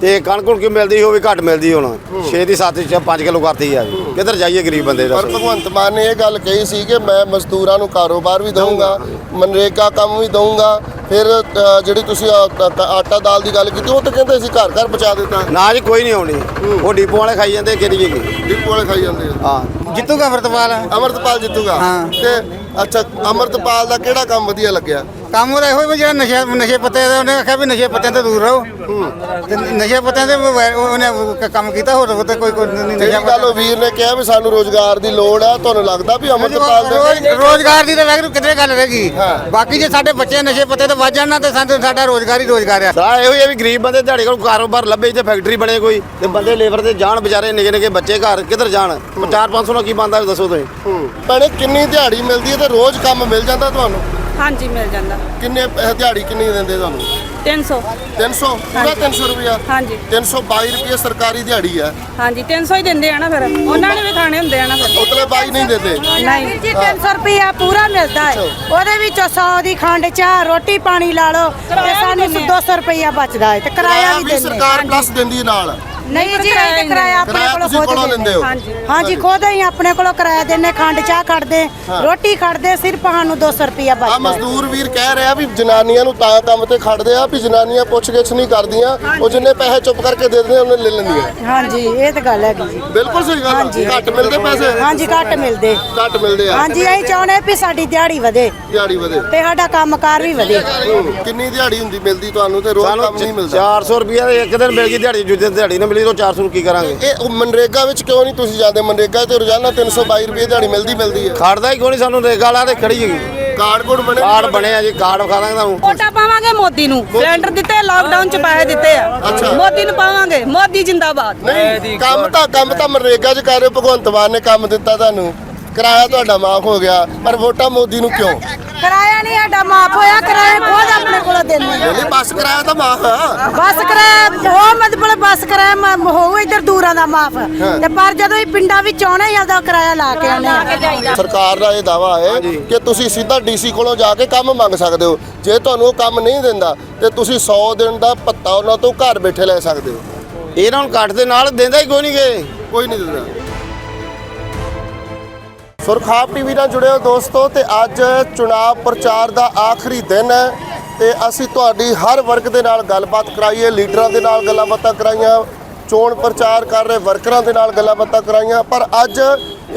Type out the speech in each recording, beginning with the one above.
ਤੇ ਕਣਕ ਹੁਣ ਕੀ ਮਿਲਦੀ ਉਹ ਵੀ ਘੱਟ ਮਿਲਦੀ ਹੁਣ। 6 ਦੀ 7 ਚ 5 ਕਿਲੋ ਕਰਤੀ ਆ ਜੀ। ਕਿੱਧਰ ਜਾਈਏ ਗਰੀਬ ਬੰਦੇ ਦਾ ਪਰ ਭਗਵੰਤ ਮਾਨ ਨੇ ਇਹ ਗੱਲ ਕਹੀ ਸੀ ਕਿ ਮੈਂ ਮਜ਼ਦੂਰਾਂ ਨੂੰ ਕਾਰੋਬਾਰ ਵੀ ਦਊਂਗਾ ਮਨਰੇਗਾ ਕੰਮ ਵੀ ਦਊਂਗਾ ਫਿਰ ਜਿਹੜੀ ਤੁਸੀਂ ਆਟਾ ਦਾਲ ਦੀ ਗੱਲ ਕੀਤੀ ਉਹ ਤਾਂ ਕਹਿੰਦੇ ਸੀ ਘਰ ਘਰ ਪਹੁੰਚਾ ਦਿੱਤਾ। ਨਾ ਜੀ ਕੋਈ ਨਹੀਂ ਆਉਣੀ। ਉਹ ਡੀਪੋ ਵਾਲੇ ਖਾਈ ਜਾਂਦੇ ਕਿਹੜੀ ਜੀ ਡਿਪੂ ਵਾਲੇ ਖਾਈ ਜਾਂਦੇ ਹਾਂ। ਜਿੱਤੂਗਾ ਅਮਰਤਪਾਲ? ਅਮਰਤਪਾਲ ਜਿੱਤੂਗਾ। ਤੇ ਅੱਛਾ ਅਮਰਤਪਾਲ ਦਾ ਕਿਹੜਾ ਕੰਮ ਵਧੀਆ ਲੱਗਿਆ? ਕੰਮ ਉਹਦਾ ਇਹੋ ਹੀ ਵੀ ਜਿਹੜਾ ਨਸ਼ੇ ਨਸ਼ੇ ਪੱਤੇ ਦਾ ਉਹਨੇ ਆਖਿਆ ਵੀ ਨਸ਼ੇ ਪੱਤਿਆਂ ਤੋਂ ਦੂਰ ਰਹੋ। ਤੇ ਨਸ਼ੇ ਪੱਤਿਆਂ ਦੇ ਵੈ- ਉਹਨੇ ਕ- ਕੰਮ ਕੀਤਾ ਹੋਰ ਉਹ ਤੇ ਕੋਈ ਕੋਈ ਨਹੀਂ ਜਿਹੜੀ ਨਸ਼ਾ ਗੱਲ ਉਹ ਵੀਰ ਨੇ ਕਿਹਾ ਵੀ ਸਾਨੂੰ ਰੋਜ਼ਗਾਰ ਦੀ ਲੋੜ ਆ ਤੁਹਾਨੂੰ ਲੱਗਦਾ ਵੀ ਅਮਰਤਪਾਲ ਰੋਜ਼- ਦੇ ਰੋਜ਼ਗਾਰ ਦੀ ਤਾਂ ਵੈਗਰੂ ਕਿਤੇ ਗੱਲ ਰਹੇਗੀ ਹਾਂ। ਬਾਕੀ ਜੇ ਸਾਡੇ ਬੱਚੇ ਨਸ਼ੇ ਪੱਤੇ ਤੋਂ ਵੱਜ ਜਾਣ ਨਾ ਤੇ ਸਾਨੂੰ ਸਾਡਾ ਰੋਜ਼ਗਾਰ ਹੀ ਰੋਜ਼ਗਾਰ ਆ। ਸਾਰਾ ਇਹੋ ਹੀ ਆ ਵੀ ਗਰੀਬ ਬੰਦੇ ਦਿਹਾੜੀ ਕੋਲ ਕਾਰੋਬਾਰ ਲੱਭੇ ਤੇ ਫੈਕਟਰੀ ਬਣੇ ਕੋਈ ਤੇ ਬੰਦੇ ਲੇਬਰ ਤੇ ਜਾਣ ਵਿਚਾਰੇ ਨਿੱਕੇ ਨਿੱਕੇ ਬੱਚੇ ਘਰ ਕਿੱਧਰ ਜਾਣ? 4-500 ਨਾਲ ਕੀ ਬੰਦਾ ਦੱਸੋ ਤੁਸੀਂ। ਹੂੰ। ਭੈਣੇ ਕਿੰਨੀ ਦਿਹਾੜੀ ਮਿਲਦੀ ਹੈ ਤੇ ਰੋਜ਼ ਕੰਮ ਮਿਲ ਜਾਂਦਾ ਤੁਹਾਨੂੰ? ਹਾਂਜੀ ਮਿਲ ਜਾਂਦਾ। ਕਿੰਨੇ ਪੈਸੇ ਦਿਹਾੜੀ ਕਿੰਨੀ ਦਿੰਦੇ ਤੁਹਾਨੂੰ? 300 300 ਪੂਰਾ 300 ਰੁਪਿਆ ਹਾਂਜੀ। 322 ਰੁਪਏ ਸਰਕਾਰੀ ਦਿਹਾੜੀ ਆ ਹਾਂਜੀ 300 ਹੀ ਦਿੰਦੇ ਆ ਨਾ ਫਿਰ। ਉਹਨਾਂ ਨੇ ਵੀ ਖਾਣੇ ਹੁੰਦੇ ਆ ਨਾ ਫਿਰ। ਉਤਲੇ ਬਾਈ ਨਹੀਂ ਦਿੰਦੇ। ਨਹੀਂ। ਵੀਰ ਜੀ 300 ਰੁਪਇਆ ਪੂਰਾ ਮਿਲਦਾ ਹੈ। ਉਹਦੇ ਵਿੱਚੋਂ 100 ਦੀ ਖੰਡ ਚਾਹ ਰੋਟੀ ਪਾਣੀ ਲਾ ਲਓ। ਤੇ ਸਾਨੂੰ 200 ਰੁਪਇਆ ਬਚਦਾ ਹੈ ਤੇ ਕਿਰਾਇਆ ਵੀ ਵੀ ਦਿੰਦੇ ਸਰਕਾਰ ਪਲੱਸ ਦਿੰਦੀ ਹੈ ਨਾਲ। ਨਹੀਂ ਜੀ ਇਹ ਤੇ ਕਿਰਾਇਆ ਆਪਣੇ ਕਿਰਾਇਆ ਕੋਲੋਂ ਤੁਸੀਂ ਕੋਲੋਂ ਖੁਦ ਲੈਂਦੇ ਹੋ? ਹਾਂਜੀ। ਹਾਂਜੀ। ਖੁਦ ਹੀ ਆਪਣੇ ਕੋਲੋਂ ਕਿਰਾਇਆ ਦਿੰਨੇ ਖੰਡ ਚਾਹ ਕੱਢਦੇ ਰੋਟੀ ਕੱਢਦੇ ਸਿਰਫ ਸਾਨੂੰ 200 ਰੁਪਇਆ ਆ ਬਚਦਾ। ਹੈ ਮਜ਼ਦੂਰ ਵੀਰ ਕਹਿ ਰਿਹਾ ਵੀ ਜਨਾਨੀਆਂ ਨੂੰ ਤਾਂ ਕੰਮ ਤੇ ਖੜਦੇ ਆ ਵੀ ਜਨਾਨੀਆਂ ਪੁੱਛ-ਗਿੱਛ ਨਹੀਂ ਕਰਦੀਆਂ ਉਹ ਜਿੰਨੇ ਪੈਸੇ ਚੁੱਪ ਕਰਕੇ ਦੇ ਦਿੰਦੇ ਉਹਨੇ ਲੈ ਲੈਂਦੀਆਂ। ਹਾਂਜੀ ਇਹ ਤਾਂ ਗੱਲ ਹੈਗੀ ਜੀ। ਬਿਲਕੁਲ ਸਹੀ ਗੱਲ ਆ। ਘੱਟ ਮਿਲਦੇ ਪੈਸੇ? ਹਾਂਜੀ ਘੱਟ ਮਿਲਦੇ। ਘੱਟ ਮਿਲਦੇ ਆ। ਹਾਂਜੀ ਅਸੀਂ ਚਾਹੁੰਦੇ ਵੀ ਸਾਡੀ ਦਿਹਾੜੀ ਵਧੇ। ਦਿਹਾੜੀ ਵਧੇ। ਤੇ ਸਾਡਾ ਕੰਮਕਾਰ ਵੀ ਵਧੇ। ਕਿੰਨੀ ਦਿਹਾੜੀ ਹੁੰਦੀ ਮਿਲਦੀ ਤੁਹਾਨੂੰ ਤੇ ਰੋਜ਼ ਕੰਮ ਨਹੀਂ ਮਿਲਦਾ? 400 ਰੁਪਏ ਦੇ ਇੱਕ ਦਿਨ ਮਿਲ ਗਈ ਦਿਹਾੜੀ ਦੂਜੇ ਦਿਨ ਦਿਹਾੜੀ ਨਾ ਮਿਲੀ। ਤਾਂ 400 ਨੂੰ ਕੀ ਕਰਾਂਗੇ? ਇਹ ਉਹ ਮਨਰੇਗਾ ਵਿੱਚ ਕਿਉਂ ਨਹੀਂ ਤੁਸੀਂ ਜਾਂਦੇ? ਮਨਰੇਗਾ ਤੇ ਰੋਜ਼ਾਨਾ 322 ਰੁਪਏ ਦਿਹਾੜੀ ਮਿਲਦੀ ਮਿਲਦੀ ਹੈ। ਖੜਦਾ ਹੀ ਕੋਈ ਨਹੀਂ ਸਾਨੂੰ ਰੇਗਾ ਲਾ ਤੇ ਖੜੀ ਹੈਗੀ? ਕਾਰਡ ਕੋਡ ਬਣੇ ਕਾਰਡ ਬਣੇ ਆ ਜੀ ਕਾਰਡ ਵਿਖਾ ਦਾਂਗੇ ਤੁਹਾਨੂੰ। ਵੋਟਾਂ ਪਾਵਾਂਗੇ ਮੋਦੀ ਨੂੰ। ਸਿਲੰਡਰ ਦਿੱਤੇ ਲਾਕਡਾਊਨ ਚ ਪੈਸੇ ਦਿੱਤੇ ਆ। ਅੱਛਾ। ਮੋਦੀ ਨੂੰ ਪਾਵਾਂਗੇ। ਮੋਦੀ ਜਿੰਦਾਬਾਦ। ਨਹੀਂ ਕੰਮ ਤਾਂ ਕੰਮ ਤਾਂ ਮਨਰੇਗਾ 'ਚ ਕਰ ਰਹੇ ਹੋ। ਭਗਵੰਤ ਮਾਨ ਨੇ ਕੰਮ ਦਿੱਤਾ ਤੁਹਾਨੂੰ। ਕਿਰਾਇਆ ਤੁਹਾਡਾ ਮਾਫ ਹੋ ਗਿਆ। ਪਰ ਵੋਟਾਂ ਮੋਦੀ ਨੂੰ ਕਿਉਂ? ਕਿਰਾਇਆ ਨਹੀਂ ਸਾਡਾ ਮਾਫ ਹੋਇਆ। ਕਿਰਾਇਆ ਖੁਦ ਨਹੀਂ ਬੱਸ ਕਿਰਾਇਆ ਤਾਂ ਮਾਫ ਬੱਸ ਕਿਰਾਇਆ ਉਹ ਮਤਲਬ ਬੱਸ ਕਿਰਾਇਆ ਹੋਊ ਇੱਧਰ ਦੂਰਾਂ ਦਾ ਮਾਫ। ਤੇ ਪਰ ਜਦੋਂ ਇਹ ਪਿੰਡਾਂ ਵਿੱਚ ਆਉਣਾ ਹੀ ਆਦਾ ਕਿਰਾਇਆ ਲਾ ਕੇ ਆਉਣੇ। ਸਰਕਾਰ ਦਾ ਇਹ ਦਾਵਾ ਹੈ ਕਿ ਤੁਸੀਂ ਸਿੱਧਾ ਡੀਸੀ ਕੋਲੋਂ ਜਾ ਕੇ ਕੰਮ ਮੰਗ ਸਕਦੇ ਹੋ। ਜੇ ਤੁਹਾਨੂੰ ਉਹ ਕੰਮ ਨਹੀਂ ਦਿੰਦਾ ਤੇ ਤੁਸੀਂ 100 ਦਿਨ ਦਾ ਭੱਤਾ ਉਹਨਾਂ ਤੋਂ ਘਰ ਬੈਠੇ ਲੈ ਸਕਦੇ ਹੋ। ਇਹਨਾਂ ਨੂੰ ਕੱਟ ਦੇ ਨਾਲ ਦਿੰਦਾ ਹੀ ਕੋਈ ਨਹੀਂ ਗੇ। ਕੋਈ ਨਹੀਂ ਦਿੰਦਾ। ਸੁਰਖਾਬ ਟੀਵੀ ਨਾਲ ਜੁੜਿਓ ਦੋਸਤੋ ਤੇ ਅੱਜ ਚੁਣਾਵ ਪ੍ਰਚਾਰ ਦਾ ਆਖਰੀ ਦਿਨ ਹੈ। ਤੇ ਅਸੀਂ ਤੁਹਾਡੀ ਹਰ ਵਰਗ ਦੇ ਨਾਲ ਗੱਲਬਾਤ ਕਰਾਈਏ, ਲੀਡਰਾਂ ਦੇ ਨਾਲ ਗੱਲਾਂ ਬਾਤਾਂ ਕਰਾਈਆਂ, ਚੋਣ ਪ੍ਰਚਾਰ ਕਰ ਰਹੇ ਵਰਕਰਾਂ ਦੇ ਨਾਲ ਗੱਲਾਂ ਬਾਤਾਂ ਕਰਾਈਆਂ। ਪਰ ਅੱਜ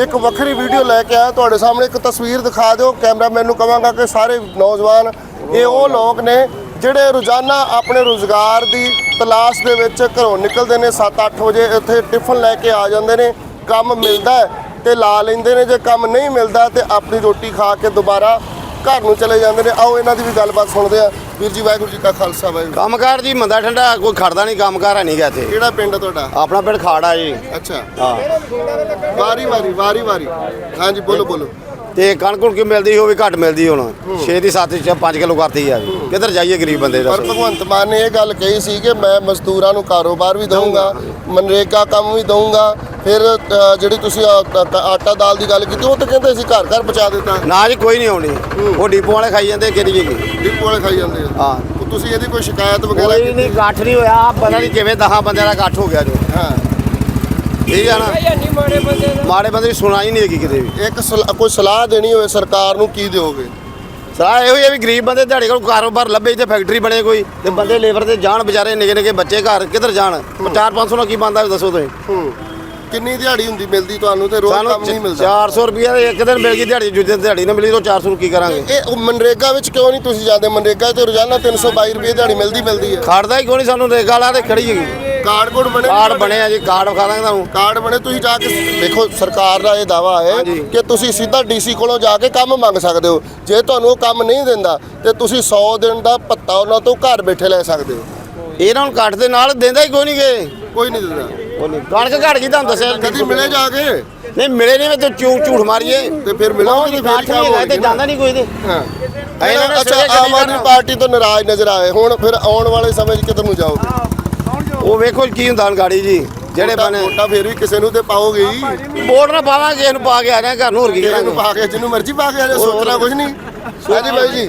ਇੱਕ ਵੱਖਰੀ ਵੀਡੀਓ ਲੈ ਕੇ ਆਇਆ, ਤੁਹਾਡੇ ਸਾਹਮਣੇ ਇੱਕ ਤਸਵੀਰ ਦਿਖਾ ਦਿਓ। ਕੈਮਰਾਮੈਨ ਨੂੰ ਕਹਾਂਗਾ ਕਿ ਸਾਰੇ ਨੌਜਵਾਨ, ਇਹ ਉਹ ਲੋਕ ਨੇ ਜਿਹੜੇ ਰੋਜ਼ਾਨਾ ਆਪਣੇ ਰੋਜ਼ਗਾਰ ਦੀ ਤਲਾਸ਼ ਦੇ ਵਿੱਚ ਘਰੋਂ ਨਿਕਲਦੇ ਨੇ 7-8 ਵਜੇ ਇੱਥੇ ਟਿਫਨ ਲੈ ਕੇ ਆ ਜਾਂਦੇ ਨੇ, ਕੰਮ ਮਿਲਦਾ ਹੈ ਤੇ ਲਾ ਲੈਂਦੇ ਨੇ, ਜੇ ਕੰਮ ਨਹੀਂ ਮਿਲਦਾ ਤੇ ਆਪਣੀ ਰੋਟੀ ਖਾ ਕੇ ਦੁਬਾਰਾ ਘਰ ਨੂੰ ਚਲੇ ਜਾਂਦੇ ਨੇ। ਆਓ ਇਹਨਾਂ ਦੀ ਵੀ ਗੱਲਬਾਤ ਸੁਣਦੇ ਆ। ਵੀਰ ਜੀ ਵਾਹਿਗੁਰੂ ਜੀ ਕਾ ਖਾਲਸਾ ਵਾਹਿਗੁਰੂ। ਕੰਮਕਾਰ ਜੀ ਮੰਦਾ ਠੰਡਾ ਕੋਈ ਖੜਦਾ ਨਹੀਂ ਕੰਮਕਾਰ ਹੈ ਨਹੀਂ ਗਾ ਇੱਥੇ। ਕਿਹੜਾ ਪਿੰਡ ਆ ਤੁਹਾਡਾ? ਆਪਣਾ ਪਿੰਡ ਖਾੜਾ ਜੀ। ਅੱਛਾ। ਹਾਂ। ਵਾਰੀ ਵਾਰੀ ਵਾਰੀ ਵਾਰੀ। ਹਾਂਜੀ ਬੋਲੋ ਬੋਲੋ। ਤੇ ਕਣਕ ਹੁਣ ਕੀ ਮਿਲਦੀ ਉਹ ਵੀ ਘੱਟ ਮਿਲਦੀ ਹੁਣ। 6 ਦੀ 7 ਚ 5 ਕਿਲੋ ਕਰਤੀ ਆ ਜੀ। ਕਿੱਧਰ ਜਾਈਏ ਗਰੀਬ ਬੰਦੇ ਦਾ ਪਰ ਭਗਵੰਤ ਮਾਨ ਨੇ ਇਹ ਗੱਲ ਕਹੀ ਸੀ ਕਿ ਮੈਂ ਮਜ਼ਦੂਰਾਂ ਨੂੰ ਕਾਰੋਬਾਰ ਵੀ ਦਊਂਗਾ। ਮਨਰੇਗਾ ਕੰਮ ਵੀ ਦਊਂਗਾ ਫਿਰ ਅ, ਜਿਹੜੀ ਤੁਸੀਂ ਆ- ਆ- ਆਟਾ ਦਾਲ ਦੀ ਗੱਲ ਕੀਤੀ ਉਹ ਤਾਂ ਕਹਿੰਦੇ ਸੀ ਘਰ ਘਰ ਪਹੁੰਚਾ ਦਿੱਤਾ। ਨਾ ਜੀ ਕੋਈ ਨਹੀਂ ਆਉਣੀ। ਉਹ ਡੀਪੋ ਵਾਲੇ ਖਾਈ ਜਾਂਦੇ ਕਿਹੜੀ ਜੀ ਡਿਪੂ ਵਾਲੇ ਖਾਈ ਜਾਂਦੇ ਆ। ਹਾਂ। ਉਹ ਤੁਸੀਂ ਇਹਦੀ ਕੋਈ ਸ਼ਿਕਾਇਤ ਵਗੈਰਾ ਕੋਈ ਕੀਤੀ? ਨਹੀਂ ਇਕੱਠ ਨਹੀਂ ਹੋਇਆ। ਪਤਾ ਨਹੀਂ ਕਿਵੇਂ 10 ਬੰਦਿਆਂ ਦਾ ਇਕੱਠ ਹੋ ਗਿਆ ਜੋ। ਹਾਂ। ਠੀਕ ਆ ਨਾ? ਮਾੜੇ ਬੰਦੇ ਦੀ ਸੁਣਾਈ ਨਹੀਂ ਹੈਗੀ ਕਿਤੇ ਵੀ। ਇੱਕ ਸਲਾ- ਕੋਈ ਸਲਾਹ ਦੇਣੀ ਹੋਵੇ ਸਰਕਾਰ ਨੂੰ ਕੀ ਦਿਓਗੇ? ਸਾਰਾ ਇਹੋ ਹੀ ਆ ਵੀ ਗਰੀਬ ਬੰਦੇ ਦਿਹਾੜੀ ਕੋਲ ਕਾਰੋਬਾਰ ਲੱਭੇ ਤੇ ਫੈਕਟਰੀ ਬਣੇ ਕੋਈ ਤੇ ਬੰਦੇ ਲੇਬਰ ਤੇ ਜਾਣ ਵਿਚਾਰੇ ਨਿੱਕੇ ਨਿੱਕੇ ਬੱਚੇ ਘਰ ਕਿੱਧਰ ਜਾਣ? 4-500 ਨਾਲ ਕੀ ਬੰਦਾ ਦੱਸੋ ਤੁਸੀਂ? ਹੂੰ। ਕਿੰਨੀ ਦਿਹਾੜੀ ਹੁੰਦੀ ਮਿਲਦੀ ਤੁਹਾਨੂੰ ਤੇ ਰੋਜ਼ ਕੰਮ ਨਹੀਂ ਮਿਲਦਾ? 400 ਰੁਪਏ ਦੇ ਇੱਕ ਦਿਨ ਮਿਲ ਗਈ ਦਿਹਾੜੀ ਦੂਜੇ ਦਿਨ ਦਿਹਾੜੀ ਨਾ ਮਿਲੀ ਤਾਂ 400 ਨੂੰ ਕੀ ਕਰਾਂਗੇ? ਇਹ ਉਹ ਮਨਰੇਗਾ ਵਿੱਚ ਕਿਉਂ ਨਹੀਂ ਤੁਸੀਂ ਜਾਂਦੇ? ਮਨਰੇਗਾ ਤੇ ਰੋਜ਼ਾਨਾ 322 ਰੁਪਏ ਦਿਹਾੜੀ ਮਿਲਦੀ ਮਿਲਦੀ ਹੈ। ਖੜਦਾ ਹੀ ਕੋਈ ਨਹੀਂ ਸਾਨੂੰ? ਰੇਗਾ ਲਾ ਤੇ ਖੜੀ ਹੈਗੀ। ਕਾਰਡ ਕੋਡ ਬਣੇ ਕਾਰਡ ਬਣੇ ਆ ਜੀ ਕਾਰਡ ਵਿਖਾ ਦਾਂਗੇ ਤੁਹਾਨੂੰ। ਕਾਰਡ ਬਣੇ ਤੁਸੀਂ ਜਾ ਕੇ ਦੇਖੋ ਸਰਕਾਰ ਦਾ ਇਹ ਦਾਵਾ ਹੈ। ਕਿ ਤੁਸੀਂ ਸਿੱਧਾ ਡੀਸੀ ਕੋਲੋਂ ਜਾ ਕੇ ਕੰਮ ਮੰਗ ਸਕਦੇ ਹੋ। ਜੇ ਤੁਹਾਨੂੰ ਉਹ ਕੰਮ ਨਹੀਂ ਦਿੰਦਾ ਤੇ ਤੁਸੀਂ 100 ਦਿਨ ਦਾ ਭੱਤਾ ਉਹਨਾਂ ਤੋਂ ਘਰ ਬੈਠੇ ਲੈ ਸਕਦੇ ਹੋ। ਇਹਨਾਂ ਨੂੰ ਕੱਟ ਦੇ ਨਾਲ ਦਿੰਦਾ ਹੀ ਕੋਈ ਨਹੀਂ ਗੇ? ਕੋਈ ਨਹੀਂ ਦਿੰਦਾ। ਉਹ ਨਹੀਂ। ਕਣਕ ਘੜ ਗਈ ਤੁਹਾਨੂੰ ਦੱਸਿਆ ਕਦੀ ਮਿਲੇ ਜਾ ਕੇ? ਨਹੀਂ ਮਿਲੇ ਨਹੀਂ ਮੈਂ ਤੇ ਝੂਠ ਝੂਠ ਮਾਰੀਏ। ਤੇ ਫਿਰ ਮਿਲਾਂਗੇ ਤੇ ਫਿਰ ਕੰਮ ਨਹੀਂ ਹੈ ਤੇ। ਜਾਂਦਾ ਨਹੀਂ ਕੋਈ ਤੇ। ਹਾਂ। ਇਹਨਾਂ ਅੱਛਾ ਆਮ ਆਦਮੀ ਪਾਰਟੀ ਤੋਂ ਨਾਰਾਜ਼ ਨਜ਼ਰ ਆਏ। ਹੁਣ ਫਿਰ ਆਉਣ ਵਾਲੇ ਸਮੇਂ 'ਚ ਕਿੱਧਰ ਨੂੰ ਜਾਓਗੇ? ਉਹ ਵੇਖੋ ਕੀ ਹੁੰਦਾ ਗਾੜੀ ਜੀ ਜਿਹੜੇ ਬਣੇ। ਵੋਟਾਂ ਫਿਰ ਵੀ ਕਿਸੇ ਨੂੰ ਤੇ ਪਾਓਗੇ ਹੀ। ਵੋਟ ਨਾ ਪਾਵਾਂਗੇ ਇਹਨੂੰ ਪਾ ਕੇ ਆ ਰਹੇ ਘਰ ਨੂੰ ਹੋਰ ਕੀ ਕਰਾਂਗੇ। ਪਾ ਕੇ ਜਿਹਨੂੰ ਮਰਜ਼ੀ ਪਾ ਕੇ ਆ ਜਾਓ, ਸੋਚਣਾ ਕੁਝ ਨਹੀਂ। ਹਾਂਜੀ ਬਾਈ ਜੀ।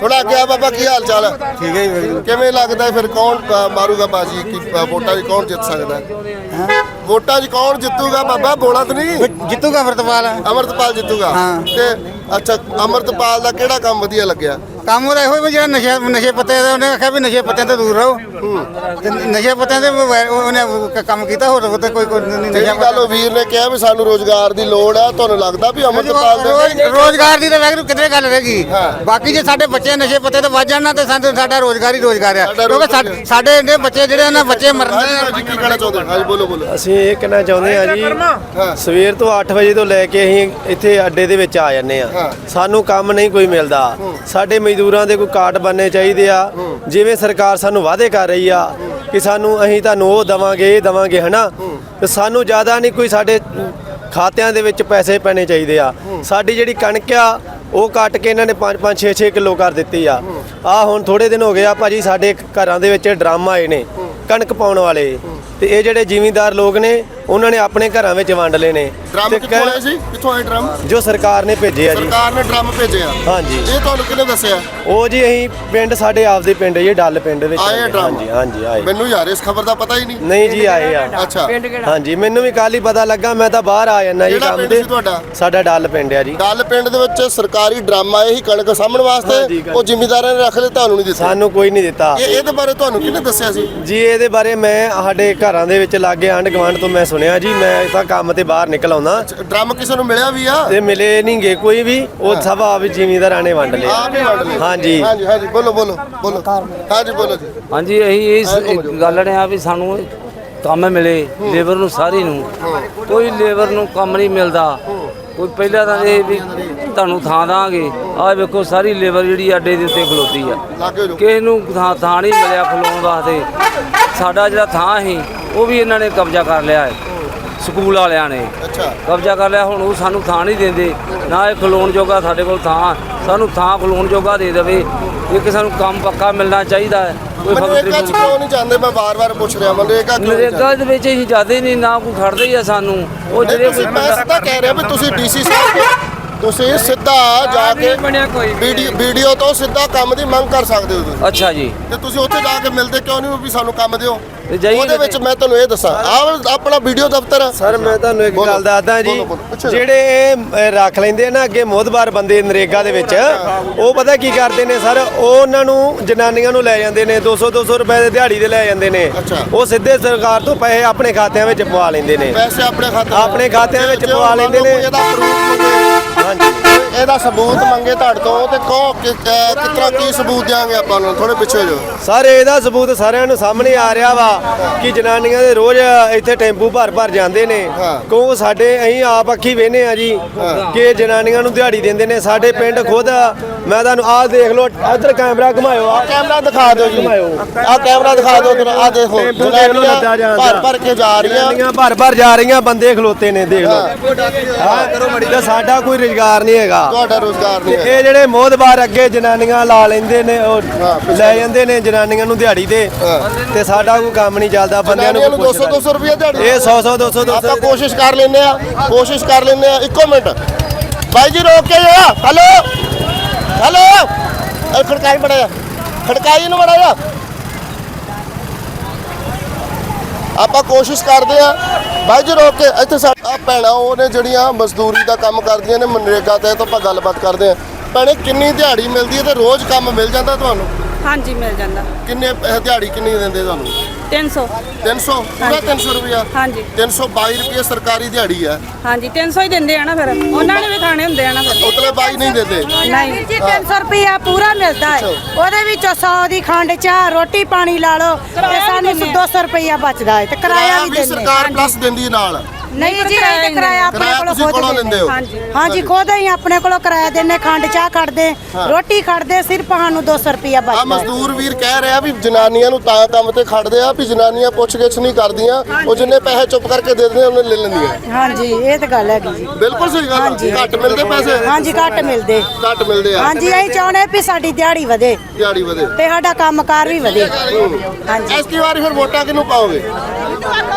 ਥੋੜਾ ਅੱਗੇ ਆ ਬਾਬਾ ਕੀ ਹਾਲ ਚਾਲ ਹੈ? ਠੀਕ ਹੈ ਜੀ। ਕਿਵੇਂ ਲੱਗਦਾ ਫਿਰ ਕੌਣ ਅ, ਮਾਰੂਗਾ ਬਾਜੀ? ਕਿ ਅ, ਵੋਟਾਂ 'ਚ ਕੌਣ ਜਿੱਤ ਸਕਦਾ? ਹੈ? ਵੋਟਾਂ 'ਚ ਕੌਣ ਜਿੱਤੂਗਾ ਬਾਬਾ? ਬੋਲਾ ਤਾਂ ਨਹੀਂ? ਜਿੱਤੂਗਾ ਅਮਰਤਪਾਲ। ਅਮਰਤਪਾਲ ਜਿੱਤੂਗਾ। ਹਾਂ। ਤੇ ਅੱਛਾ ਅਮਰਤਪਾਲ ਦਾ ਕਿਹੜਾ ਕੰਮ ਵਧੀਆ ਲੱਗਿਆ? ਕੰਮ ਉਹਦਾ ਇਹੋ ਹੀ ਵੀ ਜਿਹੜਾ ਨਸ਼ੇ ਨਸ਼ੇ ਪੱਤੇ ਦਾ ਉਹਨੇ ਆਖਿਆ ਵੀ ਨਸ਼ੇ ਪੱਤਿਆਂ ਤੋਂ ਦੂਰ ਰਹੋ। ਤੇ ਨਸ਼ੇ ਪੱਤਿਆਂ ਦੇ ਵੈ- ਉਹਨੇ ਕ- ਕੰਮ ਕੀਤਾ ਹੋਰ ਉਹ ਤੇ ਕੋਈ ਕੋਈ ਨਹੀਂ ਨਸ਼ਾ ਜਿਹੜੀ ਗੱਲ ਉਹ ਵੀਰ ਨੇ ਕਿਹਾ ਵੀ ਸਾਨੂੰ ਰੋਜ਼ਗਾਰ ਦੀ ਲੋੜ ਆ ਤੁਹਾਨੂੰ ਲੱਗਦਾ ਵੀ ਅਮਰਤਪਾਲ ਰੋਜ਼- ਦੇ ਰੋਜ਼ਗਾਰ ਦੀ ਤਾਂ ਵੈਗਰੂ ਕਿਤੇ ਗੱਲ ਰਹੇਗੀ ਹਾਂ। ਬਾਕੀ ਜੇ ਸਾਡੇ ਬੱਚੇ ਨਸ਼ੇ ਪੱਤੇ ਤੋਂ ਵੱਜ ਜਾਣ ਨਾ ਤੇ ਸਾਨੂੰ ਸਾਡਾ ਰੋਜ਼ਗਾਰ ਹੀ ਰੋਜ਼ਗਾਰ ਆ। ਸਾਡਾ ਕਿਉਂਕਿ ਰੋਜ਼ਗਾਰ ਸਾਡੇ- ਸਾਡੇ ਇੰਨੇ ਬੱਚੇ ਜਿਹੜੇ ਉਹਨਾਂ ਬੱਚੇ ਮਰਦੇ ਭਾਜੀ ਕੀ ਕਹਿਣਾ ਚਾਹੁੰਦੇ ਹੋ? ਹਾਂਜੀ ਬੋਲੋ ਬੋਲੋ। ਅਸੀਂ ਇਹ ਕਹਿਣਾ ਚਾਹੁੰਦੇ ਆ ਜੀ ਸਵੇਰ ਤੋਂ 8 ਵਜੇ ਤੋਂ ਲੈ ਕੇ ਅਸੀਂ ਇੱਥੇ ਅੱਡੇ ਦੇ ਵਿੱਚ ਆ ਜਾਂਦੇ ਆ ਹਾਂ। ਸਾਨੂੰ ਕੰਮ ਨਹੀਂ ਕੋਈ ਮਿਲਦਾ। ਸਾਡੇ ਮਜ਼ਦੂਰਾਂ ਦੇ ਕੋਈ ਕਾਰਡ ਬਣਨੇ ਚਾਹੀਦੇ ਆ। ਜਿਵੇਂ ਸਰਕਾਰ ਸਾਨੂੰ ਵਾਅਦੇ ਕਰ ਰਹੀ ਆ ਕਿ ਸਾਨੂੰ ਅਸੀਂ ਤੁਹਾਨੂੰ ਉਹ ਦਵਾਂਗੇ ਇਹ ਦਵਾਂਗੇ ਹਨਾ? ਤੇ ਸਾਨੂੰ ਜ਼ਿਆਦਾ ਨਹੀਂ ਕੋਈ ਸਾਡੇ ਖਾਤਿਆਂ ਦੇ ਵਿੱਚ ਪੈਸੇ ਪੈਣੇ ਚਾਹੀਦੇ ਆ। ਸਾਡੀ ਜਿਹੜੀ ਕਣਕ ਆ ਉਹ ਕੱਟ ਕੇ ਇਹਨਾਂ ਨੇ 5 5 6 6 ਕਿਲੋ ਕਰ ਦਿੱਤੀ ਆ। ਆ ਹੁਣ ਥੋੜੇ ਦਿਨ ਹੋ ਗਏ ਆ ਭਾਜੀ ਸਾਡੇ ਘਰਾਂ ਦੇ ਵਿੱਚ ਡਰਮ ਆਏ ਨੇ ਕਣਕ ਪਾਉਣ ਵਾਲੇ। ਤੇ ਇਹ ਜਿਹੜੇ ਜ਼ਿਮੀਂਦਾਰ ਲੋਕ ਨੇ ਉਹਨਾਂ ਨੇ ਆਪਣੇ ਘਰਾਂ ਵਿੱਚ ਵੰਡ ਲਏ ਨੇ। ਡਰਮ ਤੇ ਕਿੱਥੋਂ ਕਹਿ- ਆਏ ਸੀ? ਕਿੱਥੋਂ ਆਏ ਡਰਮ ਜੋ ਸਰਕਾਰ ਨੇ ਭੇਜੇ ਆ ਜੀ। ਸਰਕਾਰ ਨੇ ਡਰਮ ਭੇਜਿਆ ਹਾਂਜੀ। ਇਹ ਤੁਹਾਨੂੰ ਕਿਹਨੇ ਦੱਸਿਆ? ਉਹ ਜੀ ਅਸੀਂ ਪਿੰਡ ਸਾਡੇ ਆਪਦੇ ਪਿੰਡ ਜੀ ਡੱਲ ਪਿੰਡ ਵਿੱਚ ਆਏ ਆ ਡਰਮ? ਹਾਂਜੀ ਹਾਂਜੀ ਆਏ। ਮੈਨੂੰ ਯਾਰ ਇਸ ਖਬਰ ਦਾ ਪਤਾ ਹੀ ਨਹੀਂ। ਨਹੀਂ ਜੀ ਆਏ ਆ। ਅੱਛਾ ਹਾਂਜੀ ਮੈਨੂੰ ਵੀ ਕੱਲ ਹੀ ਪਤਾ ਲੱਗਾ ਮੈਂ ਤਾਂ ਬਾਹਰ ਆ ਜਾਂਦਾ ਜੀ ਕਿਹੜਾ ਕੰਮ ਪਿੰਡ ਤੇ। ਸੀ ਤੁਹਾਡਾ? ਸਾਡਾ ਡੱਲ ਪਿੰਡ ਆ ਜੀ। ਡੱਲ ਪਿੰਡ ਦੇ ਵਿੱਚ ਸਰਕਾਰੀ ਡਰਮ ਆਏ ਸੀ ਕਣਕ ਸਾਂਭਣ ਵਾਸਤੇ। ਉਹ ਜ਼ਿਮੀਂਦਾਰਾਂ ਨੇ ਰੱਖ ਲਏ ਤੁਹਾਨੂੰ ਨਹੀਂ ਦਿੱਤੇ। ਸਾਨੂੰ ਕੋਈ ਨਹੀਂ ਦਿੱਤਾ। ਇਹ ਇਹਦੇ ਬਾਰੇ ਤੁਹਾਨੂੰ ਕਿਹਨੇ ਦੱਸਿਆ ਸੀ? ਜੀ ਇਹਦੇ ਬਾਰੇ ਮੈਂ ਸਾਡੇ ਘਰਾਂ ਦੇ ਵਿੱਚ ਲਾਗੇ ਆਂਢ ਗੁਆਂਢ ਤੋਂ ਮੈਂ ਸੁਣਿਆ ਜੀ ਮੈਂ ਤਾਂ ਕੰਮ ਤੇ ਬਾਹਰ ਨਿਕਲ ਆਉਂਦਾ। ਡਰਮ ਕਿਸੇ ਨੂੰ ਮਿਲਿਆ ਵੀ ਆ? ਤੇ ਮਿਲੇ ਨਹੀਂ ਗਏ ਕੋਈ ਵੀ ਉਹ ਸਭ ਆਪ ਜ਼ਿਮੀਂਦਾਰਾਂ ਨੇ ਵੰਡ ਲਏ। ਆਪ ਹੀ ਵੰਡ ਲਏ। ਹਾਂਜੀ। ਹਾਂਜੀ ਹਾਂਜੀ ਬੋਲੋ ਬੋਲੋ ਬੋਲੋ। ਹਾਂਜੀ ਬੋਲੋ ਜੀ। ਹਾਂਜੀ ਅਸੀਂ ਇਸ ਗੱਲ ਨੇ ਆ ਵੀ ਸਾਨੂੰ ਕੰਮ ਮਿਲੇ ਲੇਬਰ ਨੂੰ ਸਾਰੀ ਨੂੰ। ਕੋਈ ਲੇਬਰ ਨੂੰ ਕੰਮ ਨਹੀਂ ਮਿਲਦਾ। ਕੋਈ ਪਹਿਲਾਂ ਤਾਂ ਇਹ ਵੀ ਤੁਹਾਨੂੰ ਥਾਂ ਦਾਂਗੇ ਆਹ ਵੇਖੋ ਸਾਰੀ ਲੇਬਰ ਜਿਹੜੀ ਅੱਡੇ ਦੇ ਉੱਤੇ ਖਲੋਤੀ ਆ। ਲਾਗੇ ਜੋ ਕਿਸੇ ਨੂੰ ਥਾਂ ਥਾਂ ਨਹੀਂ ਮਿਲਿਆ ਖਲੋਣ ਵਾਸਤੇ। ਸਾਡਾ ਜਿਹੜਾ ਥਾਂ ਸੀ ਉਹ ਵੀ ਇਹਨਾਂ ਨੇ ਕਬਜ਼ਾ ਕਰ ਲਿਆ ਹੈ। ਸਕੂਲ ਵਾਲਿਆਂ ਨੇ। ਅੱਛਾ। ਕਬਜ਼ਾ ਕਰ ਲਿਆ ਹੁਣ ਉਹ ਸਾਨੂੰ ਥਾਂ ਨਹੀਂ ਦਿੰਦੇ। ਨਾ ਇਹ ਖਲੋਣ ਜੋਗਾ ਸਾਡੇ ਕੋਲ ਥਾਂ ਸਾਨੂੰ ਥਾਂ ਖਲੋਣ ਜੋਗਾ ਦੇ ਦੇਵੇ। ਇੱਕ ਸਾਨੂੰ ਕੰਮ ਪੱਕਾ ਮਿਲਣਾ ਚਾਹੀਦਾ ਹੈ ਕੋਈ ਮਨਰੇਗਾ ਚ ਕਿਉਂ ਨਹੀਂ ਜਾਂਦੇ ਮੈਂ ਵਾਰ-ਵਾਰ ਪੁੱਛ ਰਿਹਾ ਮਨਰੇਗਾ ਕਿਉਂ ਨਹੀਂ ਜਾਂਦੇ? ਨਰੇਗਾ ਦੇ ਵਿੱਚ ਅਸੀਂ ਜਾਂਦੇ ਨਹੀਂ ਨਾ ਕੋਈ ਖੜਦੇ ਹੀ ਆ ਸਾਨੂੰ। ਉਹ ਜਿਹੜੇ ਕੋਈ ਮੈਂ ਸਿੱਧਾ ਕਹਿ ਰਿਹਾ ਵੀ ਤੁਸੀਂ ਡੀਸੀ ਸਾਹਿਬ ਤੋਂ- ਤੁਸੀਂ ਸਿੱਧਾ ਜਾ ਕੇ ਬਣਿਆ ਕੋਈ ਵੀਡੀਓ ਵੀਡੀਓ ਤੋਂ ਸਿੱਧਾ ਕੰਮ ਦੀ ਮੰਗ ਕਰ ਸਕਦੇ ਹੋ ਤੁਸੀਂ। ਅੱਛਾ ਜੀ। ਤੇ ਤੁਸੀਂ ਉੱਥੇ ਜਾ ਕੇ ਮਿਲਦੇ ਕਿਉਂ ਨਹੀਂ ਵੀ ਸਾਨੂੰ ਕੰਮ ਦਿਓ? ਤੇ ਜਾਈਏ ਉਹਦੇ ਵਿੱਚ ਮੈਂ ਤੁਹਾਨੂੰ ਇਹ ਦੱਸਾਂ। ਆਹ ਆਪਣਾ ਵੀਡੀਓ ਦਫ਼ਤਰ ਆ ਸਰ ਮੈਂ ਤੁਹਾਨੂੰ ਇੱਕ। ਗੱਲ ਦੱਸਦਾ ਜੀ। ਜਿਹੜੇ ਇਹ ਰੱਖ ਲੈਂਦੇ ਆ ਨਾ ਅੱਗੇ ਮੋਦਬਾਰ ਬੰਦੇ ਨਰੇਗਾ ਦੇ ਵਿੱਚ ਉਹ ਪਤਾ ਕੀ ਕਰਦੇ ਨੇ ਸਰ? ਉਹ ਉਹਨਾਂ ਨੂੰ ਜਨਾਨੀਆਂ ਨੂੰ ਲੈ ਜਾਂਦੇ ਨੇ 200 200 ਰੁਪਏ ਦੇ ਦਿਹਾੜੀ ਦੇ ਲੈ ਜਾਂਦੇ ਨੇ। ਉਹ ਸਿੱਧੇ ਸਰਕਾਰ ਤੋਂ ਪੈਸੇ ਆਪਣੇ ਖਾਤਿਆਂ ਵਿੱਚ ਪਵਾ ਲੈਂਦੇ ਨੇ। ਪੈਸੇ ਆਪਣੇ ਖਾਤੇ ਆਪਣੇ ਖਾਤਿਆਂ ਵਿੱਚ ਪਵਾ ਲੈਂਦੇ ਨੇ। ਹਾਂਜੀ। ਇਹਦਾ ਸਬੂਤ ਮੰਗੇ ਤੁਹਾਡੇ ਤੋਂ ਤੇ ਕਹੋ ਕਿ ਅਹ, ਕਿਸ ਤਰ੍ਹਾਂ ਕੀ ਸਬੂਤ ਦਿਆਂਗੇ ਆਪਾਂ ਨੂੰ? ਥੋੜੇ ਪਿੱਛੇ ਜੋ ਸਰ ਇਹਦਾ ਸਬੂਤ ਸਾਰਿਆਂ ਨੂੰ ਸਾਹਮਣੇ ਆ ਰਿਹਾ ਵਾ ਕਿ ਜਨਾਨੀਆਂ ਦੇ ਰੋਜ਼ ਇੱਥੇ ਟੈਂਪੂ ਭਰ ਭਰ ਜਾਂਦੇ ਨੇ। ਕਿਉਂ ਸਾਡੇ ਅਸੀਂ ਆਪ ਅੱਖੀ ਵੇਨੇ ਆ ਜੀ ਕਿ ਜਨਾਨੀਆਂ ਨੂੰ ਦਿਹਾੜੀ ਦਿੰਦੇ ਨੇ। ਸਾਡੇ ਪਿੰਡ ਖੁਦ ਮੈਂ ਤੁਹਾਨੂੰ ਆਹ ਦੇਖ ਲਓ ਇੱਧਰ ਕੈਮਰਾ ਘੁਮਾਇਓ ਆ ਕੈਮਰਾ ਦਿਖਾ ਦਿਓ ਜੀ। ਆਹ ਕੈਮਰਾ ਦਿਖਾ ਦਿਓ ਜਰਾ ਆਹ ਦੇਖੋ ਜਨਾਨੀਆਂ। ਭਰ ਭਰ ਕੇ ਜਾ ਰਹੀਆਂ। ਭਰ ਭਰ ਜਾ ਰਹੀਆਂ ਬੰਦੇ ਖਲੋਤੇ ਨੇ ਦੇਖ ਲਓ। ਹਾਂ। ਤੇ ਸਾਡਾ ਕੋਈ ਰੁਜ਼ਗਾਰ ਨਹੀਂ ਹੈਗਾ। ਤੁਹਾਡਾ ਰੋਜ਼ਗਾਰ ਨਹੀਂ ਹੈ ਇਹ ਜਿਹੜੇ ਮੋਦਬਾਰ ਅੱਗੇ ਜਨਾਨੀਆਂ ਲਾ ਲੈਂਦੇ ਨੇ ਉਹ ਲੈ ਜਾਂਦੇ ਨੇ ਜਨਾਨੀਆਂ ਨੂੰ ਦਿਹਾੜੀ ਤੇ। ਤੇ ਸਾਡਾ ਕੋਈ ਕੰਮ ਨਹੀਂ ਚੱਲਦਾ ਬੰਦਿਆਂ ਨੂੰ ਜਨਾਨੀਆਂ ਨੂੰ ਕੋਈ 200 200 ਰੁਪਏ ਦਿਹਾੜੀ। ਇਹ 100 100 200 200 ਆਪਾਂ ਕੋਸ਼ਿਸ਼ ਕਰ ਲੈਨੇ ਆ ਕੋਸ਼ਿਸ਼ ਕਰ ਲੈਨੇ ਆ। ਇੱਕੋ ਮਿੰਟ। ਬਾਈ ਜੀ ਰੋਕ ਕੇ ਜਾ ਹਲੋ? ਹਲੋ। ਇਹ ਖੜਕਾਈ ਬੜਾ ਜਾ ਖੜਕਾਈ ਨੂੰ ਬੜਾ ਜਾ ਆਪਾਂ ਕੋਸ਼ਿਸ਼ ਕਰਦੇ ਆ ਬਾਈ ਜੀ ਰੋਕ ਕੇ ਇੱਥੇ ਸਾਡਾ ਭੈਣਾਂ ਉਹ ਨੇ ਜਿਹੜੀਆਂ ਮਜ਼ਦੂਰੀ ਦਾ ਕੰਮ ਕਰਦੀਆਂ ਨੇ ਮਨਰੇਗਾ ਤੇ ਆਪਾਂ ਗੱਲਬਾਤ ਕਰਦੇ ਆ ਭੈਣੇ ਕਿੰਨੀ ਦਿਹਾੜੀ ਮਿਲਦੀ ਹੈ ਤੇ ਰੋਜ਼ ਕੰਮ ਮਿਲ ਜਾਂਦਾ ਤੁਹਾਨੂੰ? ਹਾਂਜੀ ਮਿਲ ਜਾਂਦਾ। ਕਿੰਨੇ ਪੈਸੇ ਦਿਹਾੜੀ ਕਿੰਨੀ ਦਿੰਦੇ ਤੁਹਾਨੂੰ? 300 300 ਪੂਰਾ 300 ਰੁਪਇਆ? ਹਾਂਜੀ। 322 ਰੁਪਏ ਸਰਕਾਰੀ ਦਿਹਾੜੀ ਆ ਹਾਂਜੀ 300 ਹੀ ਦਿੰਦੇ ਆ ਨਾ ਫਿਰ। ਉਹਨਾਂ ਨੇ ਵੀ ਖਾਣੇ ਹੁੰਦੇ ਆ ਨਾ ਫਿਰ। ਉਤਲੇ ਬਾਈ ਨਹੀਂ ਦਿੰਦੇ। ਨਹੀਂ। ਵੀਰ ਜੀ 300 ਰੁਪਇਆ ਪੂਰਾ ਮਿਲਦਾ ਹੈ। ਉਹਦੇ ਵਿੱਚੋਂ 100 ਦੀ ਖੰਡ ਚਾਹ ਰੋਟੀ ਪਾਣੀ ਲਾ ਲਓ ਤੇ ਸਾਨੂੰ 200 ਰੁਪਇਆ ਬਚਦਾ ਹੈ ਤੇ ਕਿਰਾਇਆ ਵੀ ਦਿੰਦੇ ਸਰਕਾਰ ਪਲੱਸ ਦਿੰਦੀ ਹੈ ਨਾਲ। ਨਹੀਂ ਜੀ ਇਹ ਤੇ ਕਿਰਾਇਆ ਆਪਣੇ ਕਿਰਾਇਆ ਕੋਲੋਂ ਤੁਸੀਂ ਕੋਲੋਂ ਖੁਦ ਲੈਂਦੇ ਹੋ? ਹਾਂਜੀ। ਹਾਂਜੀ। ਖੁਦ ਹੀ ਆਪਣੇ ਕੋਲੋਂ ਕਿਰਾਇਆ ਦਿੰਨੇ ਖੰਡ ਚਾਹ ਕੱਢਦੇ ਰੋਟੀ ਕੱਢਦੇ ਸਿਰਫ ਸਾਨੂੰ 200 ਰੁਪਇਆ ਆ ਬਚਦਾ। ਮਜ਼ਦੂਰ ਵੀਰ ਕਹਿ ਰਿਹਾ ਵੀ ਜਨਾਨੀਆਂ ਨੂੰ ਤਾਂ ਕੰਮ ਤੇ ਖੜਦੇ ਆ ਵੀ ਜਨਾਨੀਆਂ ਪੁੱਛ ਗਿੱਛ ਨਹੀਂ ਕਰਦੀਆਂ ਉਹ ਜਿੰਨੇ ਪੈਸੇ ਚੁੱਪ ਕਰਕੇ ਦੇ ਦਿੰਦੇ ਉਹਨੇ ਲੈ ਲੈਂਦੀਆਂ। ਹਾਂਜੀ ਇਹ ਤਾਂ ਗੱਲ ਹੈਗੀ ਜੀ। ਬਿਲਕੁਲ ਸਹੀ ਗੱਲ ਆ। ਘੱਟ ਮਿਲਦੇ ਪੈਸੇ? ਹਾਂਜੀ ਘੱਟ ਮਿਲਦੇ। ਘੱਟ ਮਿਲਦੇ ਆ। ਹਾਂਜੀ ਅਸੀਂ ਚਾਹੁੰਦੇ ਵੀ ਸਾਡੀ ਦਿਹਾੜੀ ਵਧੇ। ਦਿਹਾੜੀ ਵਧੇ। ਤੇ ਸਾਡਾ ਕੰਮਕਾਰ ਵੀ ਵਧੇ। ਹਾਂਜੀ। ਐਸਕੀ ਵਾਰੀ ਫਿਰ ਵੋਟਾਂ ਕਿਹਨੂੰ ਪਾਓਗੇ?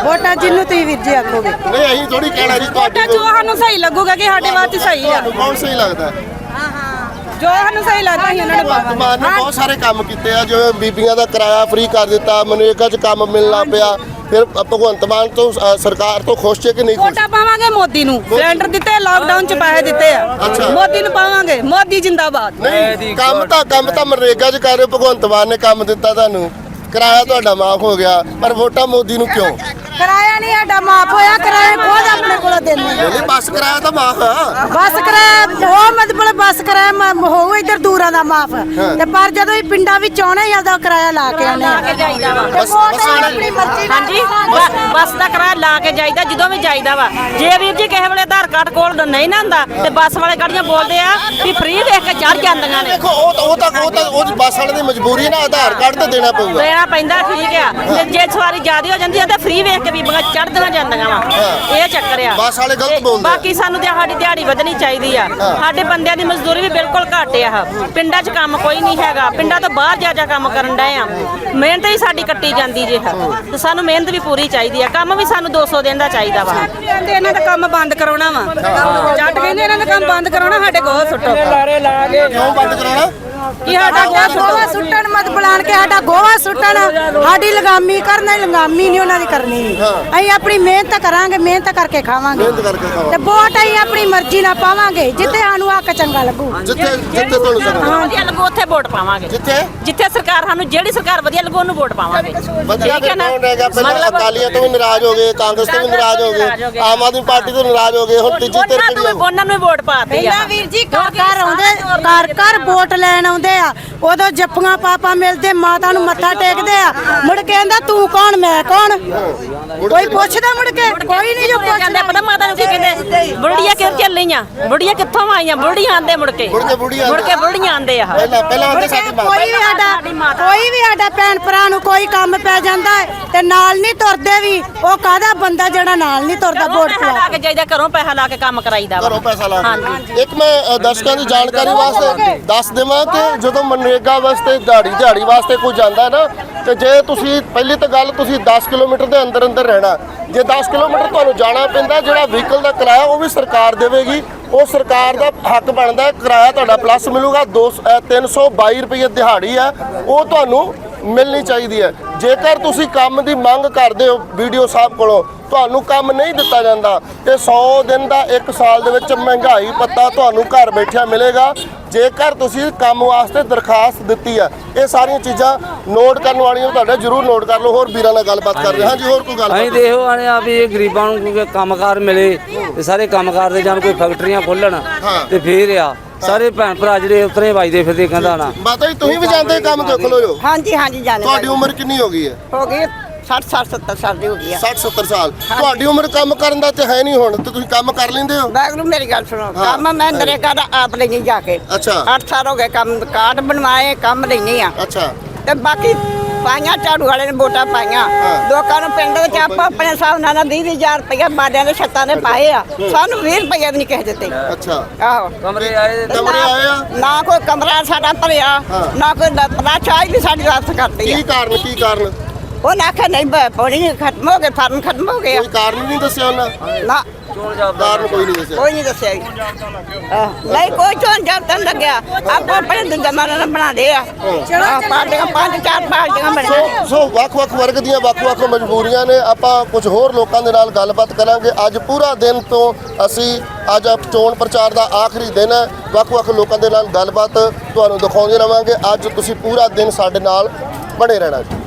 ਵੋਟਾਂ ਜਿੰਨੂੰ ਤੁਸੀਂ ਵੀਰ ਜੀ ਆਖੋਗੇ। ਨਹੀਂ ਅਸੀਂ ਥੋੜੀ ਕਹਿਣਾ ਜੀ ਤੁਹਾਡੀ ਵੋਟਾਂ ਜੋ ਸਾਨੂੰ ਸਹੀ ਲੱਗੂਗਾ ਕਿ ਸਾਡੇ ਵਾਸਤੇ ਸਹੀ ਆ। ਤੁਹਾਨੂੰ ਕੌਣ ਸਹੀ ਲੱਗਦਾ? ਜੋ ਸਾਨੂੰ ਸਹੀ ਲੱਗਦਾ ਸੀ ਉਹਨਾਂ ਨੇ ਭਗਵੰਤ ਪਾਵਾਂਗੇ। ਮਾਨ ਨੇ ਬਹੁਤ ਸਾਰੇ ਕੰਮ ਕੀਤੇ ਆ ਜਿਵੇਂ ਬੀਬੀਆਂ ਦਾ ਕਿਰਾਇਆ ਫ੍ਰੀ ਕਰ ਦਿੱਤਾ ਮਨਰੇਗਾ 'ਚ ਕੰਮ ਮਿਲਣਾ ਪਿਆ। ਫਿਰ ਭਗਵੰਤ ਮਾਨ ਤੋਂ ਅ, ਸਰਕਾਰ ਤੋਂ ਖੁਸ਼ ਹੈ ਕਿ ਨਹੀਂ ਖੁਸ਼? ਵੋਟਾਂ ਪਾਵਾਂਗੇ ਮੋਦੀ ਨੂੰ। ਸਿਲੰਡਰ ਦਿੱਤੇ ਲਾਕਡਾਊਨ ਚ ਪੈਸੇ ਦਿੱਤੇ ਆ। ਮੋਦੀ ਨੂੰ ਪਾਵਾਂਗੇ। ਮੋਦੀ ਜਿੰਦਾਬਾਦ। ਨਹੀਂ ਕੰਮ ਤਾਂ ਕੰਮ ਤਾਂ ਮਨਰੇਗਾ 'ਚ ਕਰ ਰਹੇ ਹੋ, ਭਗਵੰਤ ਮਾਨ ਨੇ ਕੰਮ ਦਿੱਤਾ ਤੁਹਾਨੂੰ। ਕਿਰਾਇਆ ਤੁਹਾਡਾ ਮਾਫ ਹੋ ਗਿਆ ਪਰ ਵੋਟਾਂ ਮੋਦੀ ਨੂੰ ਕਿਉਂ? ਕਿਰਾਇਆ ਨਹੀਂ ਸਾਡਾ ਮਾਫ ਹੋਇਆ ਕਿਰਾਇਆ ਖੁਦ ਆਪਣੇ ਕੋਲੋਂ ਦਿੰਦੇ ਨਹੀਂ ਬੱਸ ਕਿਰਾਇਆ ਤਾਂ ਮਾਫ ਆ। ਬੱਸ ਕਿਰਾਇਆ ਉਹ ਮਤਲਬ ਬੱਸ ਕਿਰਾਇਆ ਮ- ਹੋਊ ਇੱਧਰ ਦੂਰਾਂ ਦਾ ਮਾਫ। ਤੇ ਪਰ ਜਦੋਂ ਇਹ ਪਿੰਡਾਂ ਵਿੱਚ ਆਉਣਾ ਹੀ ਆਦਾ ਕਿਰਾਇਆ ਲਾ ਕੇ ਆਉਣੇ ਆ। ਬਸ- ਬਸ ਆਪਣੀ ਮਰਜ਼ੀ ਨਾਲ ਹਾਂਜੀ ਬ- ਬੱਸ ਦਾ ਕਿਰਾਇਆ ਲਾ ਕੇ ਜਾਈਦਾ ਜਦੋਂ ਵੀ ਜਾਈਦਾ ਵਾ। ਜੇ ਵੀਰ ਜੀ ਕਿਸੇ ਵੇਲੇ ਆਧਾਰ ਕਾਰਡ ਕੋਲ ਨਹੀਂ ਨਾ ਹੁੰਦਾ ਤੇ ਬੱਸ ਵਾਲੇ ਗਾੜੀਆਂ ਬੋਲਦੇ ਆ ਵੀ ਫ੍ਰੀ ਦੇਖ ਕੇ ਚੜ ਜਾਂਦੀਆਂ ਨੇ। ਦੇਖੋ ਉਹ ਤਾਂ ਉਹ ਤਾਂ ਉਹ ਤਾਂ ਉਹ ਬੱਸ ਵਾਲੇ ਦੀ ਮਜਬੂਰੀ ਹੈ ਨਾ ਆਧਾਰ ਕਾਰਡ ਤਾਂ ਦੇਣਾ ਪਊਗਾ। ਦੇਣਾ ਪੈਂਦਾ ਠੀਕ ਆ। ਜੇ- ਜੇ ਸਵਾਰੀ ਜ਼ਿਆਦਾ ਹੋ ਜਾਂਦੀ ਆ ਤਾਂ ਫ੍ਰੀ ਵੇਖ ਕੇ ਬੀਬੀਆਂ ਚੜਦੀਆਂ ਜਾਂਦੀਆਂ ਵਾ। ਇਹ ਚੱਕਰ ਆ। ਬੱਸ ਵਾਲੇ ਗਲਤ ਤੇ ਬੋਲਦੇ ਆ। ਬਾਕੀ ਸਾਨੂੰ ਦਿਹਾੜੀ ਦਿਹਾੜੀ ਵਧਣੀ ਚਾਹੀਦੀ ਆ। ਸਾਡੇ ਬੰਦਿਆਂ ਦੀ ਮਜ਼ਦੂਰੀ ਵੀ ਬਿਲਕੁਲ ਘੱਟ ਆ ਪਿੰਡਾਂ 'ਚ ਕੰਮ ਕੋਈ ਨਹੀਂ ਹੈਗਾ। ਪਿੰਡਾਂ ਤੋਂ ਬਾਹਰ ਜਾ ਜਾ ਕੰਮ ਕਰਨ ਡਏ ਆ। ਮਿਹਨਤ ਹੀ ਸਾਡੀ ਕੱਟੀ ਜਾਂਦੀ ਜੇ ਤੇ ਸਾਨੂੰ ਮਿਹਨਤ ਵੀ ਪੂਰੀ ਚਾਹੀਦੀ ਆ। ਕੰਮ ਵੀ ਸਾਨੂੰ 200 ਦਿਨ ਦਾ ਚਾਹੀਦਾ ਵਾ। ਕਹਿੰਦੇ ਇਹਨਾਂ ਦਾ ਕੰਮ ਬੰਦ ਕਰਾਉਣਾ ਵਾ। ਜੱਟ ਕਹਿੰਦੇ ਇਹਨਾਂ ਦਾ ਕੰਮ ਬੰਦ ਕਰਾਉਣਾ ਸਾਡੇ ਕੋਲ ਸੁੱਟੋ। ਕਿਉਂ ਬੰਦ ਕਰਾਉਣਾ? ਕੀ ਸਾਡਾ ਗੋਵਾ ਸੁੱਟਣ? ਮਤ ਬੁਲਾਣ ਕੇ ਸਾਡਾ ਗੋਵਾ ਸੁੱਟਣ। ਸਾਡੀ ਲਗਾਮੀ ਕਰਨਾ ਲਗਾਮੀ ਨਹੀਂ ਉਹਨਾਂ ਦੀ ਕਰਨੀ। ਅਸੀਂ ਆਪਣੀ ਮਿਹਨਤ ਕਰਾਂਗੇ ਮਿਹਨਤ ਕਰਕੇ ਖਾਵਾਂਗੇ। ਮਿਹਨਤ ਕਰਕੇ ਖਾਓ ਤੇ ਵੋਟ ਅਸੀਂ ਆਪਣੀ ਮਰਜ਼ੀ ਨਾਲ ਪਾਵਾਂਗੇ ਜਿੱਥੇ ਸਾਨੂੰ ਹੱਕ ਚੰਗਾ ਲੱਗੂ। ਜਿੱਥੇ ਜਿੱਥੇ ਤੁਹਾਨੂੰ ਵਧੀਆ ਲੱਗੂ ਉੱਥੇ ਵੋਟ ਪਾਵਾਂਗੇ। ਜਿੱਥੇ ਸਰਕਾਰ ਸਾਨੂੰ ਜਿਹੜੀ ਸਰਕਾਰ ਵਧੀਆ ਲੱਗੂ ਉਹਨੂੰ ਵੋਟ ਪਾਵਾਂਗੇ। ਵਧੀਆ ਠੀਕ ਹੈ ਨਾ? ਕੌਣ ਰਹੇਗਾ ਪਹਿਲਾਂ ਮਤਲਬ- ਅਕਾਲੀਆਂ ਤੋਂ ਵੀ ਨਾਰਾਜ਼ ਹੋ ਗਏ ਕਾਂਗਰਸ ਤੋਂ ਵੀ ਨਾਰਾਜ਼ ਹੋ ਗਏ ਆਮ ਆਦਮੀ ਪਾਰਟੀ ਤੋਂ ਨਾਰਾਜ਼ ਹੋ ਗਏ ਹੁਣ ਤੀਜੀ ਧਿਰ ਉਹਨਾਂ ਕਿਹੜੀ? ਉਹਨਾਂ ਨੂੰ ਵੀ ਵੋਟ ਪਾਤੀ ਆ। ਪਹਿਲਾਂ ਵੀਰ ਜੀ ਘਰ ਘਰ ਆਉਂਦੇ ਘਰ ਘਰ ਵੋਟ ਲੈਣ ਆਉਂਦੇ ਆ ਉਦੋਂ ਜੱਫੀਆਂ ਪਾਪਾ ਮਿਲਦੇ ਮਾਤਾ ਨੂੰ ਮੱਥਾ ਟੇਕਦੇ ਆ। ਮੁੜ ਕੇ ਕਹਿੰਦਾ ਤੂੰ ਕੌਣ? ਮੈਂ ਕੌਣ? ਕੋਈ ਪੁੱਛਦਾ ਮੁੜ ਕੇ? ਕੋਈ ਨਹੀਂ ਜੋ ਕਹਿੰਦੇ ਪੁੱਛਦਾ। ਪਤਾ ਮਾਤਾ ਨੂੰ ਕੀ ਕਹਿੰਦੇ? ਬੁੜੀਆਂ ਕਿਉਂ ਚੱਲੀਆਂ ਬੁੜੀਆਂ ਕਿੱਥੋਂ ਆਈਆਂ? ਬੁੜੀਆਂ ਆਂਦੇ ਮੁੜ ਕੇ। ਮੁੜ ਕੇ ਬੁੜੀਆਂ ਮੁੜ ਕੇ ਬੁੜੀਆਂ ਆਂਦੇ ਆ। ਪਹਿਲਾਂ ਪਹਿਲਾਂ ਮੁੜ ਆਉਂਦੇ ਕੇ ਸਾਡੀ ਮਾਤਾ। ਕੋਈ ਵੀ ਸਾਡਾ ਕੋਈ ਵੀ ਸਾਡਾ ਭੈਣ ਭਰਾ ਨੂੰ ਕੋਈ ਕੰਮ ਪੈ ਜਾਂਦਾ ਹੈ ਤੇ ਨਾਲ ਨਹੀਂ ਤੁਰਦੇ ਵੀ ਉਹ ਕਾਹਦਾ ਬੰਦਾ ਜਿਹੜਾ ਨਾਲ ਨਹੀਂ ਤੁਰਦਾ ਵੋਟ ਪੈਸਾ ਲਾ ਕੇ ਜਾਈਦਾ ਘਰੋਂ ਪੈਸਾ ਲਾ ਕੇ ਕੰਮ ਕਰਾਈਦਾ ਵਾ। ਘਰੋਂ ਪੈਸਾ ਲਾ ਕੇ। ਹਾਂਜੀ। ਇੱਕ ਮੈਂ ਅ, ਦਰਸ਼ਕਾਂ ਦੀ ਜਾਣਕਾਰੀ ਵਾਸਤੇ ਦੱਸ ਦੇਵਾਂ ਕਿ ਜਦੋਂ ਮਨਰੇਗਾ ਵਾਸਤੇ ਦਿਹਾੜੀ ਦਿਹਾੜੀ ਵਾਸਤੇ ਕੋਈ ਜਾਂਦਾ ਹੈ ਨਾ ਤੇ ਜੇ ਤੁਸੀਂ ਪਹਿਲੀ ਤਾਂ ਗੱਲ ਤੁਸੀਂ 10 ਕਿਲੋਮੀਟਰ ਦੇ ਅੰਦਰ ਅੰਦਰ ਰਹਿਣਾ। ਜੇ 10 ਕਿਲੋਮੀਟਰ ਤੁਹਾਨੂੰ ਜਾਣਾ ਪੈਂਦਾ ਜਿਹੜਾ ਵਹੀਕਲ ਦਾ ਕਿਰਾਇਆ ਉਹ ਵੀ ਸਰਕਾਰ ਦੇਵੇਗੀ। ਉਹ ਸਰਕਾਰ ਦਾ ਹੱਕ ਬਣਦਾ ਕਿਰਾਇਆ ਤੁਹਾਡਾ ਪਲੱਸ ਮਿਲੂਗਾ 2 322 ਰੁਪਏ ਦਿਹਾੜੀ ਆ ਉਹ ਤੁਹਾਨੂੰ ਮਿਲਣੀ ਚਾਹੀਦੀ ਹੈ। ਜੇਕਰ ਤੁਸੀਂ ਕੰਮ ਦੀ ਮੰਗ ਕਰਦੇ ਹੋ ਵੀਡੀਓ ਸਾਹਿਬ ਕੋਲੋਂ ਤੁਹਾਨੂੰ ਕੰਮ ਨਹੀਂ ਦਿੱਤਾ ਜਾਂਦਾ। ਤੇ 100 ਦਿਨ ਦਾ 1 ਸਾਲ ਦੇ ਵਿੱਚ ਮਹਿੰਗਾਈ ਪੱਤਾ ਤੁਹਾਨੂੰ ਘਰ ਬੈਠਿਆ ਮਿਲੇਗਾ। ਜੇਕਰ ਤੁਸੀਂ ਕੰਮ ਵਾਸਤੇ ਦਰਖਾਸਤ ਦਿੱਤੀ ਹੈ ਇਹ ਸਾਰੀਆਂ ਚੀਜ਼ਾਂ ਨੋਟ ਕਰਨ ਵਾਲੀਆਂ ਤੁਹਾਡੇ ਜਰੂਰ ਨੋਟ ਕਰ ਲਓ। ਹੋਰ ਵੀਰਾਂ ਨਾਲ ਗੱਲਬਾਤ ਕਰਦੇ ਹਾਂ। ਜੀ ਹੋਰ ਕੋਈ ਗੱਲ ਅਸੀਂ ਦੇਖੋ ਆਨੇ ਆ ਵੀ ਇਹ ਗਰੀਬਾਂ ਨੂੰ ਕੋਈ ਕੰਮਕਾਰ ਮਿਲੇ ਤੇ ਸਾਰੇ ਕੰਮਕਾਰ ਦੇ ਜਾਣ ਕੋਈ ਫੈਕਟਰੀਆਂ ਖੋਲਣ ਤੇ ਫੇਰ ਆ। ਸਾਰੇ ਭੈਣ ਭਰਾ ਜਿਹੜੇ ਉਤਰੇ ਵੱਜਦੇ ਫਿਰਦੇ ਕਹਿੰਦਾ ਨਾ। ਮਾਤਾ ਜੀ ਤੁਸੀਂ ਵੀ ਜਾਂਦੇ ਕੰਮ ਦੇਖ ਲਓ ਜੋ। ਹਾਂਜੀ ਹਾਂਜੀ ਜਾਣੇ ਤੁਹਾਡੀ ਉਮਰ ਕਿੰਨੀ ਹੋ ਗਈ ਹੈ? ਹੋ ਗਈ 60 60 70 ਸਾਲ ਦੀ ਹੋ ਗਈ ਆ। 60 70 ਸਾਲ। ਤੁਹਾਡੀ ਉਮਰ ਕੰਮ ਕਰਨ ਦਾ ਤੇ ਹੈ ਨਹੀਂ ਹੁਣ ਤੇ ਤੁਸੀਂ ਕੰਮ ਕਰ ਲੈਂਦੇ ਹੋ? ਵਾਹਿਗੁਰੂ ਮੇਰੀ ਗੱਲ ਸੁਣੋ ਕੰਮ ਮੈਂ ਨਰੇਗਾ ਦਾ ਆਪ ਲੈਣੀ ਜਾ ਕੇ। ਅੱਛਾ। 8 ਸਾਲ ਹੋ ਗਏ ਕੰਮ ਕਾਰਡ ਬਣਵਾਏ ਕੰਮ ਲੈਣੀ ਆ। ਅੱਛਾ। ਤੇ ਬਾਕੀ ਪਾਈਆਂ ਝਾੜੂ ਵਾਲੇ ਨੇ ਵੋਟਾਂ ਪਾਈਆਂ। ਲੋਕਾਂ ਨੂੰ ਪਿੰਡ ਵਿੱਚ ਆਪੋ ਆਪਣੇ ਹਿਸਾਬ ਨਾਲ 20000 ਰੁਪਇਆ ਬਾਦਿਆਂ ਦੇ ਛੱਤਾਂ ਦੇ ਪਾਏ ਆ। ਸਾਨੂੰ 20 ਰੁਪਇਆ ਵੀ ਨਹੀਂ ਕਿਸੇ ਦਿੱਤੇ। ਅੱਛਾ। ਆਹੋ। ਕਮਰੇ ਆਏ ਕਮਰੇ ਨਾ- ਆਏ ਆ? ਨਾ ਕੋਈ ਕਮਰਾ ਸਾਡਾ ਭਰਿਆ ਨਾ ਕੋਈ ਨਾ ਚਾਹ ਵੀ ਸਾਡੀ ਕਰਤੀ ਆ। ਕੀ ਕਾਰਨ ਕੀ ਕਾਰਨ? ਉਹ ਨਾ ਆਖਿਆ ਨਹੀਂ ਬ- ਪਾਣੀ ਖਤਮ ਹੋ ਗਏ ਫਾਰਮ ਖਤਮ ਹੋ ਗਏ ਆ। ਕੋਈ ਕਾਰਨ ਨਹੀਂ ਦੱਸਿਆ ਉਹਨਾਂ? ਨਾ। ਕਾਰਨ ਕੋਈ ਨਹੀਂ ਦੱਸਿਆ। ਕੋਈ ਨਹੀਂ ਦੱਸਿਆ ਜੀ। ਆਹ, ਨਹੀਂ ਕੋਈ ਚੋਣ ਜਾਬਤਾ ਨੀ ਲੱਗਿਆ। ਆਪੋ ਆਪਣੇ ਦੂਜਾ ਮਾਰਾ ਨਾਲ ਬਣਾ ਦੇ ਆ। ਚਲੋ ਪਾਰਟੀਆਂ ਪੰਜ ਚਾਰ ਪਾਰਟੀਆਂ ਬਣੀਆਂ ਸੋ ਸੋ ਵੱਖ-ਵੱਖ ਵਰਗ ਦੀਆਂ ਵੱਖ-ਵੱਖ ਮਜਬੂਰੀਆਂ ਨੇ। ਆਪਾਂ ਕੁਝ ਹੋਰ ਲੋਕਾਂ ਦੇ ਨਾਲ ਗੱਲਬਾਤ ਕਰਾਂਗੇ। ਅੱਜ ਪੂਰਾ ਦਿਨ ਤੋਂ ਅਸੀਂ ਅੱਜ ਚੋਣ ਪ੍ਰਚਾਰ ਦਾ ਆਖਰੀ ਦਿਨ ਹੈ। ਵੱਖ-ਵੱਖ ਲੋਕਾਂ ਦੇ ਨਾਲ ਗੱਲਬਾਤ ਤੁਹਾਨੂੰ ਦਿਖਾਉਂਦੇ ਰਵਾਂਗੇ। ਅੱਜ ਤੁਸੀਂ ਪੂਰਾ ਦਿਨ ਸਾਡੇ ਨਾਲ ਬਣੇ ਰਹਿਣਾ ਜੀ।